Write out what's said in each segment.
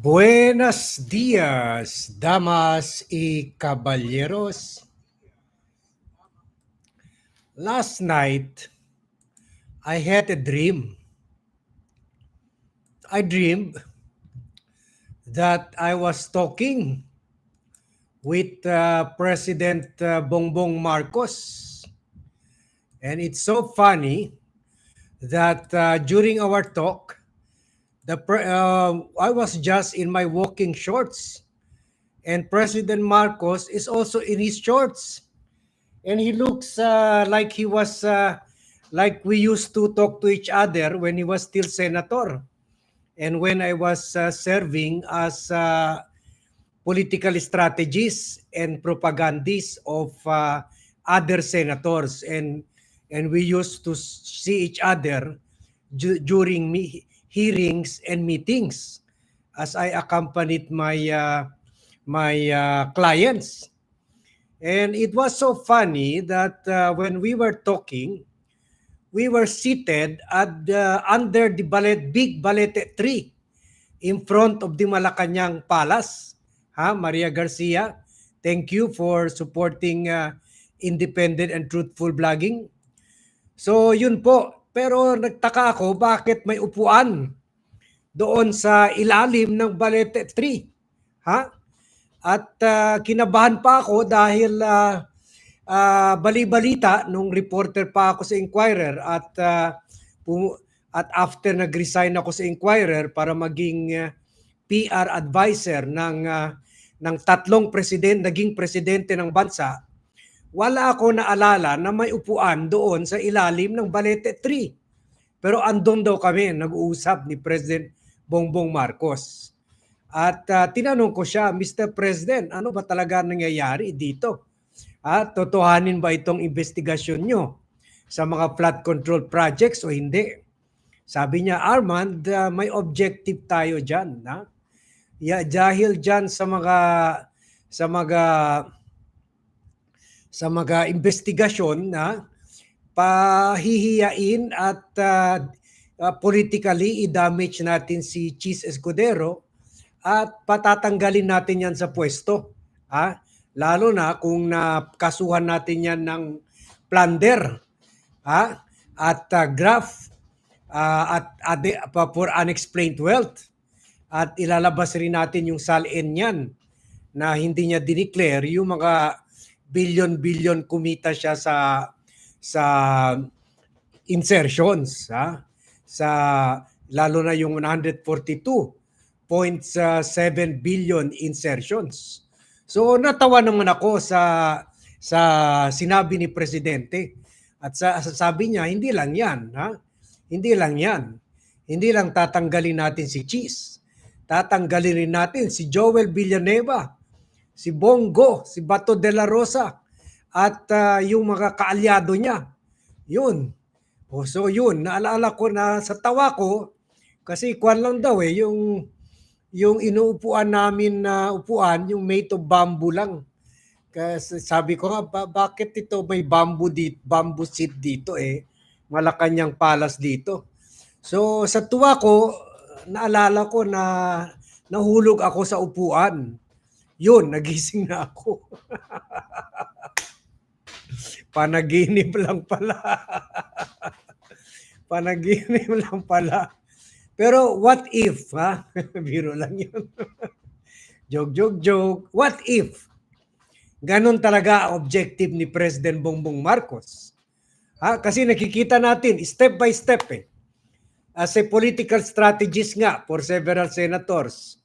Buenos días, damas y caballeros. Last night, I had a dream. I dreamed that I was talking with uh, President uh, Bongbong Marcos. And it's so funny that uh, during our talk, the uh, I was just in my walking shorts, and President Marcos is also in his shorts, and he looks uh, like he was uh, like we used to talk to each other when he was still senator, and when I was uh, serving as uh, political strategist and propagandist of uh, other senators, and and we used to see each other during me- hearings and meetings as I accompanied my uh, my uh, clients. And it was so funny that uh, when we were talking, we were seated at the, under the balet, big balete tree in front of the Malacanang Palace. Ha, Maria Garcia, thank you for supporting uh, independent and truthful blogging. So yun po, pero nagtaka ako bakit may upuan doon sa ilalim ng balete tree. Ha? At ah, kinabahan pa ako dahil ah, ah, bali-balita nung reporter pa ako sa Inquirer at pu- at after nag-resign ako sa Inquirer para maging ah, PR advisor ng ah, ng tatlong president naging presidente ng bansa wala ako naalala na may upuan doon sa ilalim ng Balete Tree. Pero andun daw kami, nag-uusap ni President Bongbong Marcos. At ah, tinanong ko siya, Mr. President, ano ba talaga nangyayari dito? Ah, totohanin ba itong investigasyon nyo sa mga flood control projects o hindi? Sabi niya, Armand, ah, may objective tayo dyan. Ha? Ya, dahil dyan sa mga sa mga sa mga investigasyon na pahihiyain at uh, uh, politically i-damage natin si Cheese Escudero at patatanggalin natin yan sa pwesto. Ha? Lalo na kung nakasuhan natin yan ng plunder ha? at uh, graft uh, at ade, pa- for unexplained wealth. At ilalabas rin natin yung salin niyan na hindi niya dineclare yung mga billion-billion kumita siya sa sa insertions ha sa lalo na yung 142.7 billion insertions. So natawa naman ako sa sa sinabi ni presidente at sa sabi niya hindi lang 'yan ha. Hindi lang 'yan. Hindi lang tatanggalin natin si Cheese. Tatanggalin rin natin si Joel Villanueva si Bongo, si Bato de la Rosa, at ah, yung mga kaalyado niya. Yun. O, so yun, naalala ko na sa tawa ko, kasi kwan lang daw eh, yung, yung inuupuan namin na upuan, yung made of bamboo lang. Kasi sabi ko nga, ba- bakit ito may bamboo, dito, bamboo seat dito eh? Malacanang Palace dito. So sa tuwa ko, naalala ko na nahulog ako sa upuan. Yun, nagising na ako. Panaginip lang pala. Panaginip lang pala. Pero what if, ha? Biro lang yun. joke, joke, joke. What if? Ganon talaga objective ni President Bongbong Marcos. Ha? Kasi nakikita natin, step by step eh. As a political strategist nga for several senators,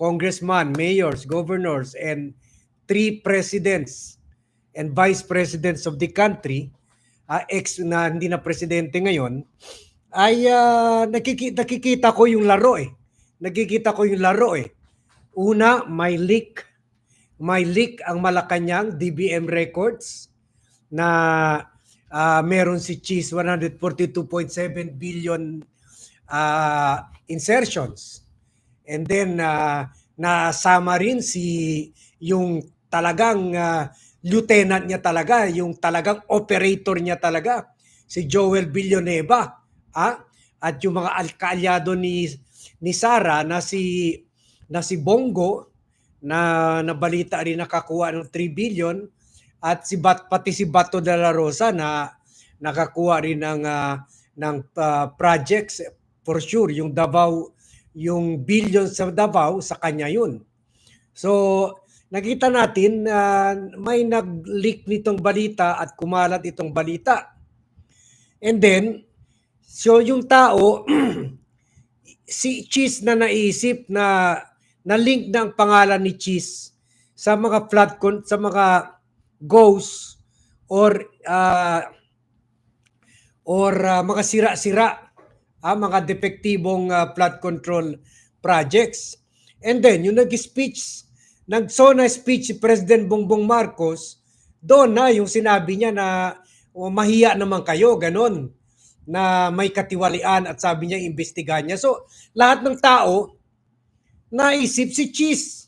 congressmen, mayors, governors, and three presidents and vice presidents of the country, ah, ex na hindi na presidente ngayon, ay ah, nakikita, nakikita ko yung laro eh. Nakikita ko yung laro eh. Una, may leak. May leak ang Malacanang DBM records na ah, meron si Cheese 142.7 billion ah, insertions. And then uh, nasama rin si yung talagang ah, lieutenant niya talaga, yung talagang operator niya talaga, si Joel Villanueva. Ah? At yung mga al- kaalyado ni ni Sara na si na si Bongo na nabalita rin nakakuha ng 3 billion at si Bat, pati si Bato de la Rosa na nakakuha rin ng ah, ng ah, projects for sure yung Davao yung billion sa Davao sa kanya yun. So nakita natin na may nag-leak nitong balita at kumalat itong balita. And then so yung tao si Cheese na naisip na na link ng pangalan ni Cheese sa mga flood con- sa mga ghosts or ah, or ah, mga sira-sira ah, mga depektibong ah, flood control projects. And then yung nag-speech, nagsona speech si President Bongbong Marcos, doon na yung sinabi niya na "Oh, mahiya naman kayo, ganon na may katiwalian at sabi niya imbestigahan niya. So lahat ng tao naisip si Cheese,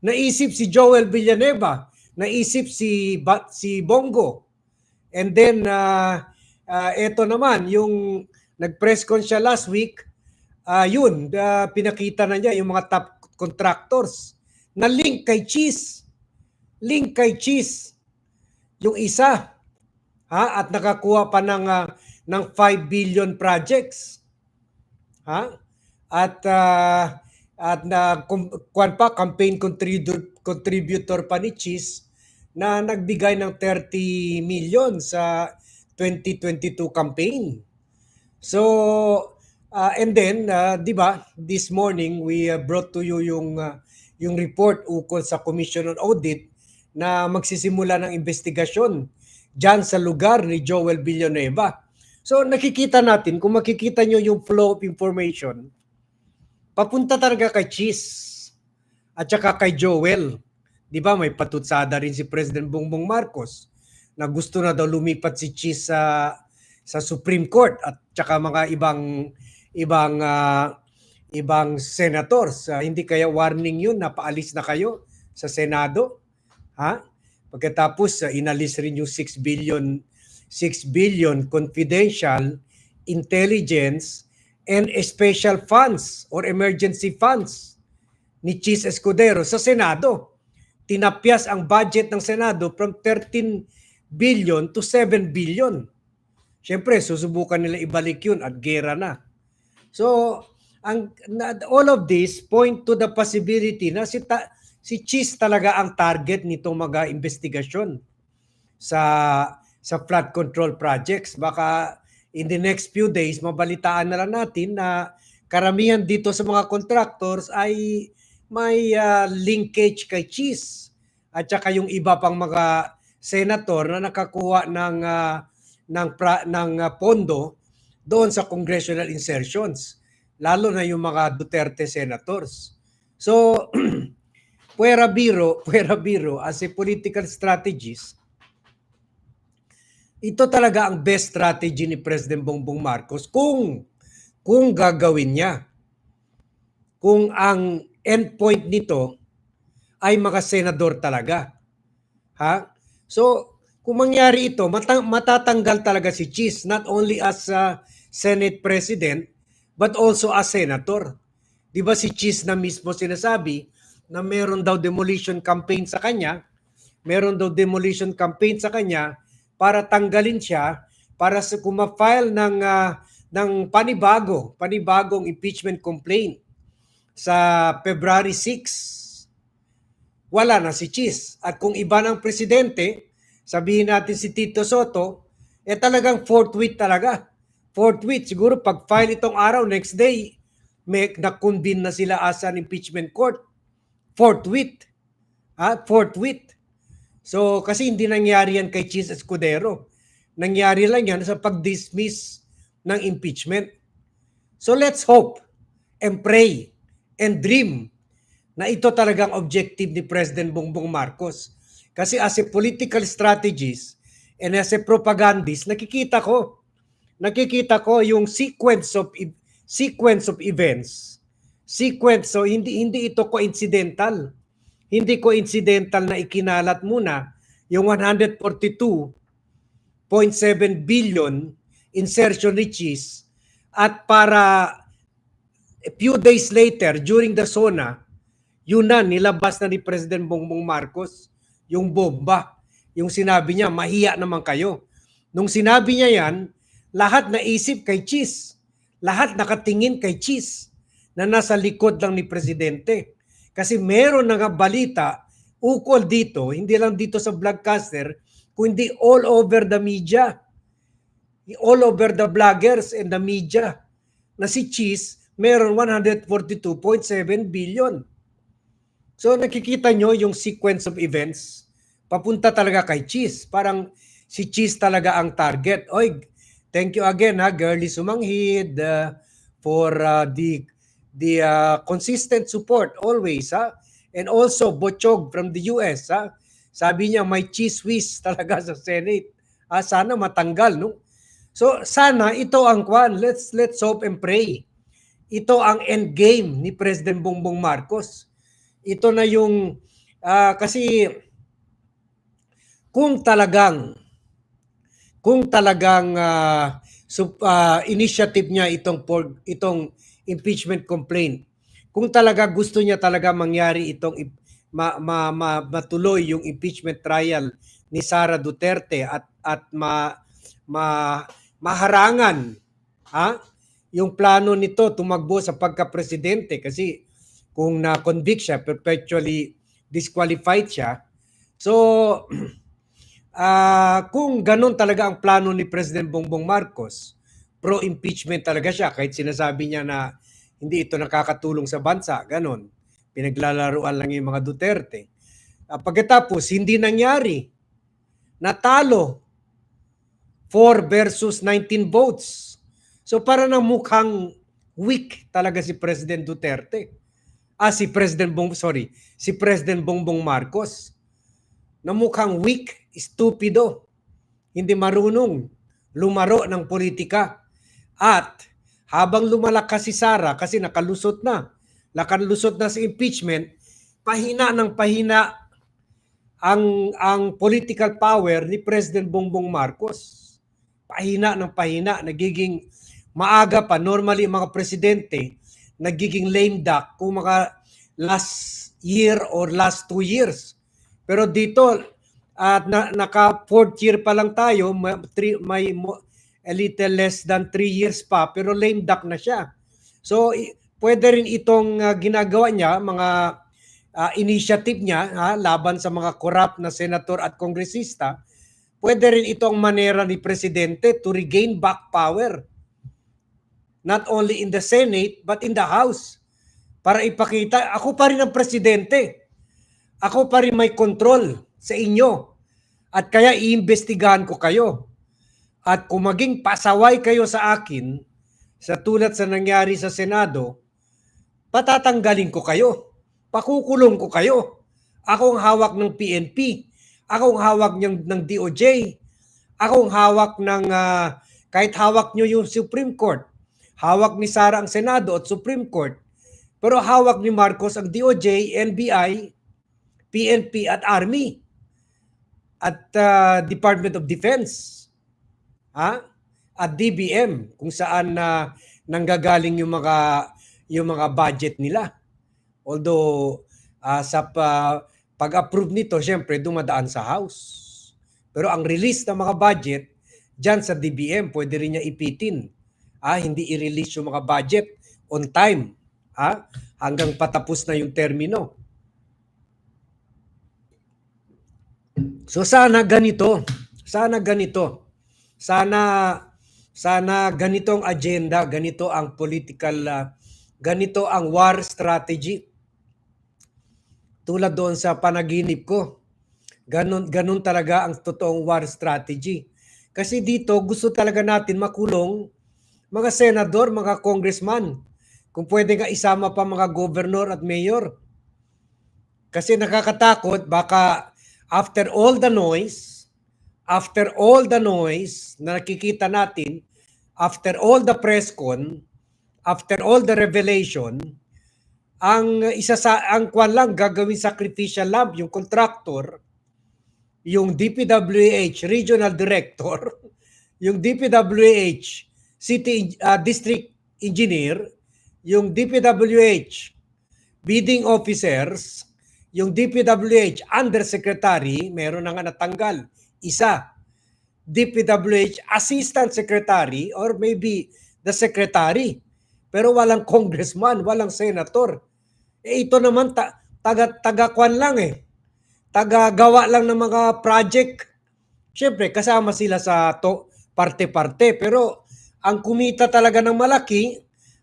naisip si Joel Villanueva, naisip si Bat si Bongo. And then uh, uh, eto naman yung nag-press con siya last week, ah yun, ah, pinakita na niya yung mga top contractors na link kay Cheese. Link kay Cheese. Yung isa. Ha? At nakakuha pa ng ah, ng 5 billion projects. Ha? At ah, at na kuwan pa campaign contributor contributor pa ni Cheese na nagbigay ng 30 million sa 2022 campaign. So uh, and then uh, 'di ba this morning we uh, brought to you yung uh, yung report ukol sa Commission on Audit na magsisimula ng investigasyon diyan sa lugar ni Joel Villanueva. So nakikita natin kung makikita nyo yung flow of information papunta talaga kay Cheese at saka kay Joel. 'Di ba may patutsada rin si President Bongbong Marcos na gusto na daw lumipat si Cheese sa sa Supreme Court at saka mga ibang ibang ah, ibang senators. Ah, hindi kaya warning 'yun na paalis na kayo sa Senado? Ha? Pagkatapos ah, inalis rin yung 6 billion 6 billion confidential intelligence and special funds or emergency funds ni Cheese Escudero sa Senado. Tinapyas ang budget ng Senado from 13 billion to 7 billion. Siyempre, susubukan nila ibalik yun at gera na. So, ang all of this point to the possibility na si, ta, si Cheese talaga ang target nitong mga investigasyon sa sa flood control projects. Baka in the next few days, mabalitaan na lang natin na karamihan dito sa mga contractors ay may ah, linkage kay Cheese at saka yung iba pang mga senator na nakakuha ng ah, ng pra, ng ah, pondo doon sa congressional insertions lalo na yung mga Duterte senators. So puwera biro, puwera biro as a political strategist ito talaga ang best strategy ni President Bongbong Marcos kung kung gagawin niya. Kung ang endpoint nito ay mga senador talaga. Ha? So, kung mangyari ito, mata- matatanggal talaga si Cheese not only as a Senate President but also as Senator. Di ba si Cheese na mismo sinasabi na meron daw demolition campaign sa kanya, meron daw demolition campaign sa kanya para tanggalin siya para sa kuma-file ng ah, ng panibago, panibagong impeachment complaint sa February 6. Wala na si Cheese. At kung iba ng presidente, sabihin natin si Tito Soto, eh talagang forthwith talaga. Forthwith, siguro pag file itong araw, next day, may na-convene na sila as an impeachment court. Forthwith. Ah, forthwith. So, kasi hindi nangyari yan kay Cheese Escudero. Nangyari lang yan sa pag-dismiss ng impeachment. So, let's hope and pray and dream na ito talagang objective ni President Bongbong Marcos. Kasi as a political strategist and as a propagandist, nakikita ko, nakikita ko yung sequence of e- sequence of events. Sequence, so hindi hindi ito coincidental hindi ko incidental na ikinalat muna yung 142.7 billion insertion riches at para a few days later during the SONA Yun na, nilabas na ni President Bongbong Marcos yung bomba. Yung sinabi niya, mahiya naman kayo. Nung sinabi niya yan, lahat naisip kay Cheese. Lahat nakatingin kay Cheese na nasa likod lang ni Presidente. Kasi meron na nga balita ukol dito, hindi lang dito sa vlogcaster, kundi all over the media. All over the bloggers and the media na si Cheese meron 142.7 billion. So nakikita nyo yung sequence of events, papunta talaga kay Cheese. Parang si Cheese talaga ang target. Oy, thank you again ha, Girly Sumanghid uh, for uh, the the uh, consistent support always ha. And also Bochog from the US ha. Sabi niya may cheese whiz talaga sa Senate. Ah, sana matanggal no. So sana ito ang kwan. Let's let's hope and pray. Ito ang end game ni President Bongbong Marcos. Ito na yung ah, kasi kung talagang kung talagang ah, sup- ah, initiative niya itong por, itong impeachment complaint. Kung talaga gusto niya talaga mangyari itong ma, ma, ma- matuloy yung impeachment trial ni Sara Duterte at at ma, ma maharangan ha yung plano nito tumakbo sa pagka-presidente kasi kung na-convict siya perpetually disqualified siya. So ah kung ganun talaga ang plano ni President Bongbong Marcos pro-impeachment talaga siya. Kahit sinasabi niya na hindi ito nakakatulong sa bansa ganun. Pinaglalaruan lang yung mga Duterte. Ah, pagkatapos hindi nangyari. Natalo. 4 versus 19 votes. So para na mukhang weak talaga si President Duterte. Ah, si President Bong, sorry, si President Bongbong Marcos. Na mukhang weak, stupido, hindi marunong lumaro ng politika. At habang lumalakas si Sara kasi nakalusot na, nakalusot na sa impeachment, pahina ng pahina ang ang political power ni President Bongbong Marcos. Pahina ng pahina, nagiging maaga pa normally mga presidente nagiging lame duck kung mga last year or last two years. Pero dito at na, naka fourth year pa lang tayo, may, three, may a little less than three years pa pero lame duck na siya. So pwede rin itong ah, ginagawa niya mga ah, initiative niya ha, laban sa mga corrupt na senator at kongresista, pwede rin itong manera ni Presidente to regain back power. Not only in the Senate, but in the House. Para ipakita, ako pa rin ang Presidente. Ako pa rin may control sa inyo. At kaya iimbestigahan ko kayo. At kung maging pasaway kayo sa akin, sa tulad sa nangyari sa Senado, patatanggalin ko kayo pakukulong ko kayo. Ako ang hawak ng PNP. Ako ang hawak ng, ng DOJ. Ako ang hawak ng, ah, kahit hawak nyo yung Supreme Court. Hawak ni Sara ang Senado at Supreme Court. Pero hawak ni Marcos ang DOJ, NBI, PNP at Army. At ah, Department of Defense. Ha? At DBM kung saan na nanggagaling yung mga yung mga budget nila. Although ah, sa pa, pag-approve nito, syempre dumadaan sa House. Pero ang release ng mga budget, dyan sa DBM, pwede rin niya ipitin. Ah, hindi i-release yung mga budget on time. Ah, hanggang patapos na yung termino. So sana ganito, sana ganito. Sana sana ganitong agenda, ganito ang political ah, ganito ang war strategy tulad doon sa panaginip ko. Ganon, ganon talaga ang totoong war strategy. Kasi dito gusto talaga natin makulong mga senador, mga congressman. Kung pwede nga isama pa mga governor at mayor. Kasi nakakatakot, baka after all the noise, after all the noise na nakikita natin, after all the press con, after all the revelation, ang isa sa ang kwan lang gagawin sacrificial lamb yung contractor yung DPWH regional director yung DPWH city uh, district engineer yung DPWH bidding officers, yung DPWH undersecretary, meron na nga natanggal. Isa, DPWH assistant secretary or maybe the secretary. Pero walang congressman, walang senator. Eh ito naman ta- taga taga-kwan lang eh. Taga-gawa lang ng mga project. Siyempre, kasama sila sa to, parte-parte. Pero ang kumita talaga ng malaki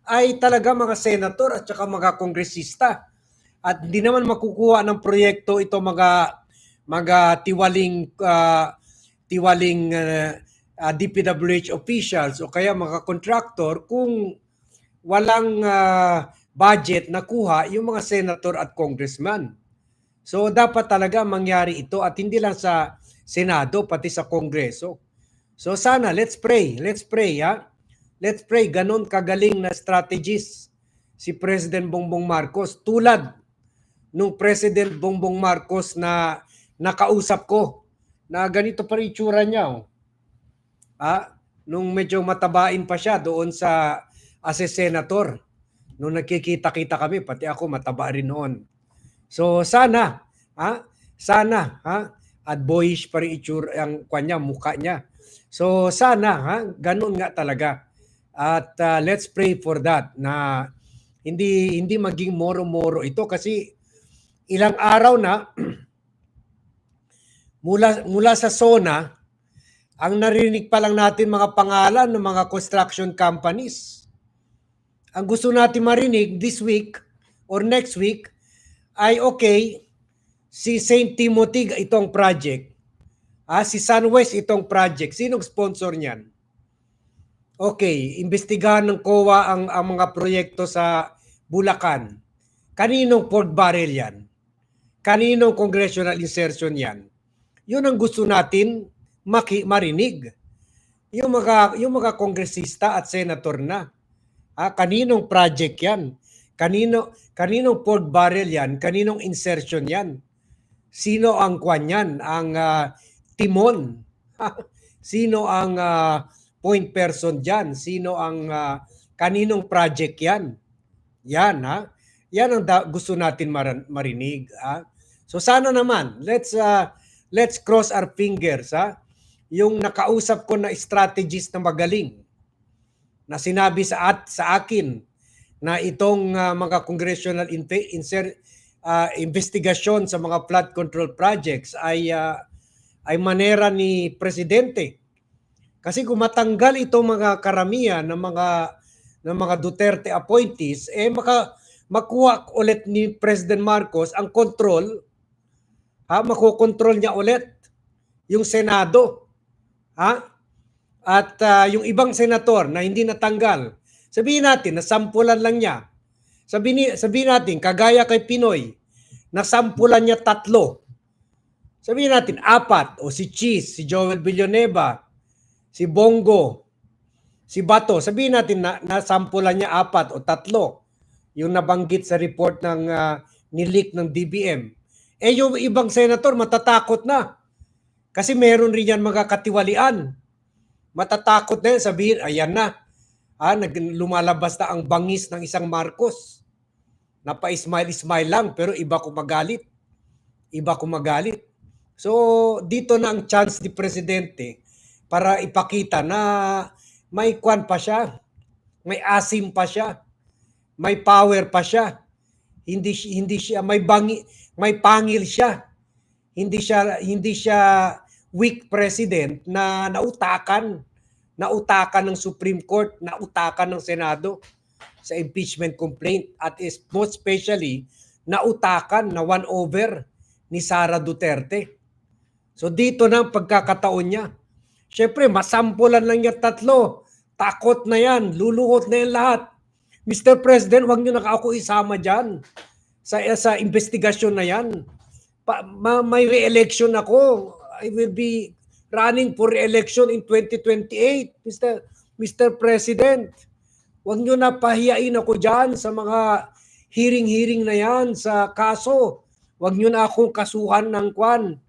ay talaga mga senator at saka mga kongresista. At hindi naman makukuha ng proyekto ito mga mga tiwaling ah, tiwaling ah, ah, DPWH officials o kaya mga contractor kung walang ah, budget na kuha yung mga senator at congressman. So dapat talaga mangyari ito at hindi lang sa Senado pati sa Kongreso. So sana let's pray, let's pray ha. Let's pray ganon kagaling na strategist si President Bongbong Marcos tulad nung President Bongbong Marcos na nakausap ko na ganito pa rin itsura niya. Oh. Ah, nung medyo matabain pa siya doon sa as a senator. Nung nagkikita-kita kami, pati ako mataba rin noon. So sana, ha? Sana, ha? At boyish pa rin itsura ang kanya, mukha niya. So sana, ha? Ganun nga talaga. At uh, let's pray for that na hindi hindi maging moro-moro ito kasi ilang araw na mula mula sa SONA ang narinig pa lang natin mga pangalan ng mga construction companies. Ang gusto natin marinig this week or next week ay okay, si St. Timothy itong project. Ah, si Sunwest itong project. Sinong sponsor niyan? Okay, imbestigahan ng COA ang, ang mga proyekto sa Bulacan. Kaninong pork barrel yan? Kaninong congressional insertion yan? Yun ang gusto natin maki, marinig. Yung mga, yung mga kongresista at senator na. Ah, kaninong project yan? Kanino, kaninong pork barrel yan? Kaninong insertion yan? Sino ang kwan yan? Ang ah, timon? Sino ang ah, point person dyan? Sino ang ah, kaninong project yan? Yan ha. Yan ang da- gusto natin maran- marinig. Ha? So sana naman, let's uh, let's cross our fingers ha. Yung nakausap ko na strategist na magaling na sinabi sa at sa akin na itong uh, mga congressional inve- inser- uh, investigasyon sa mga flood control projects ay uh, ay manera ni presidente. Kasi kung matanggal itong mga karamihan ng mga ng mga Duterte appointees eh maka makuha ulit ni President Marcos ang control. Ha makokontrol niya ulit yung Senado. Ha? At ah, yung ibang senator na hindi natanggal. Sabihin natin na sampulan lang niya. Sabihin, sabihin natin kagaya kay Pinoy na sampulan niya tatlo sabihin natin apat o si Cheese si Joel Villanueva si Bongo si Bato, sabihin natin na nasampulan niya apat o tatlo yung nabanggit sa report ng uh, nilik ng DBM. Eh yung ibang senator matatakot na. Kasi meron rin yan mga katiwalian. Matatakot na yan, sabihin, ayan na. Ah, nag, lumalabas na ang bangis ng isang Marcos. Napa-smile-smile lang, pero iba kumagalit. Iba kumagalit. So, dito na ang chance ni Presidente para ipakita na may kwan pa siya, may asim pa siya, may power pa siya. Hindi hindi siya may bangi, may pangil siya. Hindi siya hindi siya weak president na nautakan, nautakan ng Supreme Court, nautakan ng Senado sa impeachment complaint at is most especially nautakan na one over ni Sara Duterte. So dito na ang pagkakataon niya. Siyempre, masampulan lang niya tatlo. Takot na yan. Luluhot na yan lahat. Mr. President, wag niyo na ako isama dyan sa, sa investigasyon na yan. Pa, ma, may re-election ako. I will be running for re-election in 2028, Mr. Mr. President. Huwag niyo na pahiyain ako dyan sa mga hearing-hearing na yan sa kaso. Huwag niyo na akong kasuhan ng kwan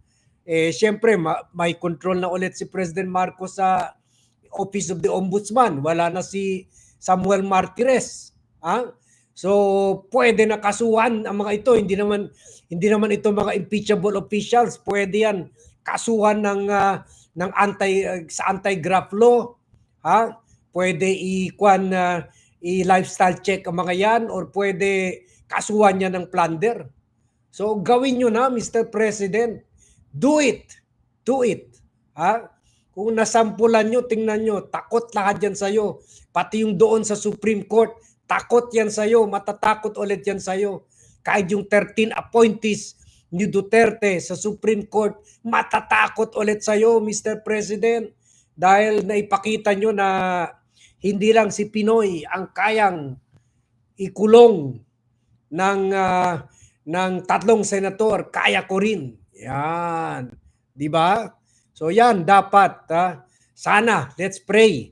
eh siyempre ma- may control na ulit si President Marcos sa Office of the Ombudsman. Wala na si Samuel Martires. Ha? So, pwede na kasuhan ang mga ito. Hindi naman hindi naman ito mga impeachable officials. Pwede yan kasuhan ng ah, ng anti ah, sa anti-graft law. Ha? Pwede i-kwan na i-lifestyle check ang mga yan or pwede kasuhan niya ng plunder. So, gawin nyo na, Mr. President. Do it. Do it. Ha? Kung nasampulan nyo, tingnan nyo, takot lahat yan sa'yo. Pati yung doon sa Supreme Court, takot yan sa'yo. Matatakot ulit yan sa'yo. Kahit yung 13 appointees ni Duterte sa Supreme Court, matatakot ulit sa'yo, Mr. President. Dahil naipakita nyo na hindi lang si Pinoy ang kayang ikulong ng ah, ng tatlong senator, kaya ko rin. Yan. 'Di ba? So yan dapat ah, sana let's pray.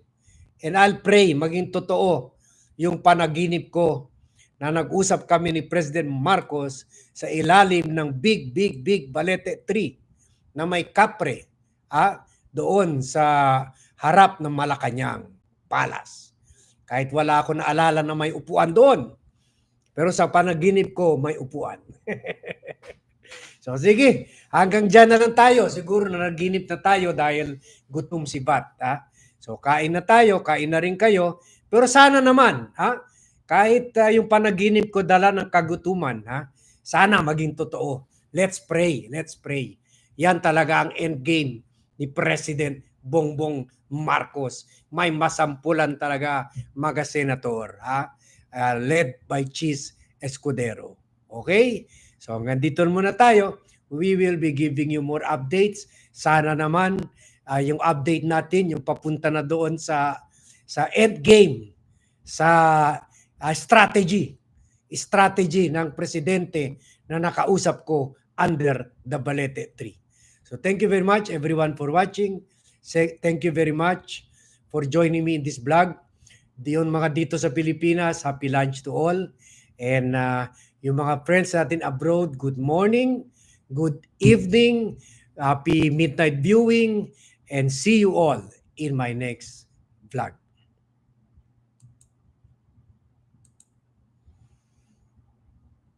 And I'll pray maging totoo yung panaginip ko na nag-usap kami ni President Marcos sa ilalim ng big big big Balete tree na may kapre ah, doon sa harap ng Malacanang Palace. Kahit wala ako naalala na may upuan doon. Pero sa panaginip ko, may upuan. so sige, hanggang dyan na lang tayo. Siguro na naginip na tayo dahil gutom si Bat. Ha? So kain na tayo, kain na rin kayo. Pero sana naman, ha? kahit ah, yung panaginip ko dala ng kagutuman, ha? sana maging totoo. Let's pray, let's pray. Yan talaga ang endgame ni President Bongbong Marcos. May masampulan talaga mga senator. Ha? uh, led by Cheese Escudero. Okay? So hanggang dito muna tayo. We will be giving you more updates. Sana naman uh, yung update natin, yung papunta na doon sa sa end game, sa uh, strategy, strategy ng presidente na nakausap ko under the Balete tree. So thank you very much everyone for watching. Say, thank you very much for joining me in this vlog yung mga dito sa Pilipinas, happy lunch to all. And uh, yung mga friends natin abroad, good morning, good evening, happy midnight viewing, and see you all in my next vlog.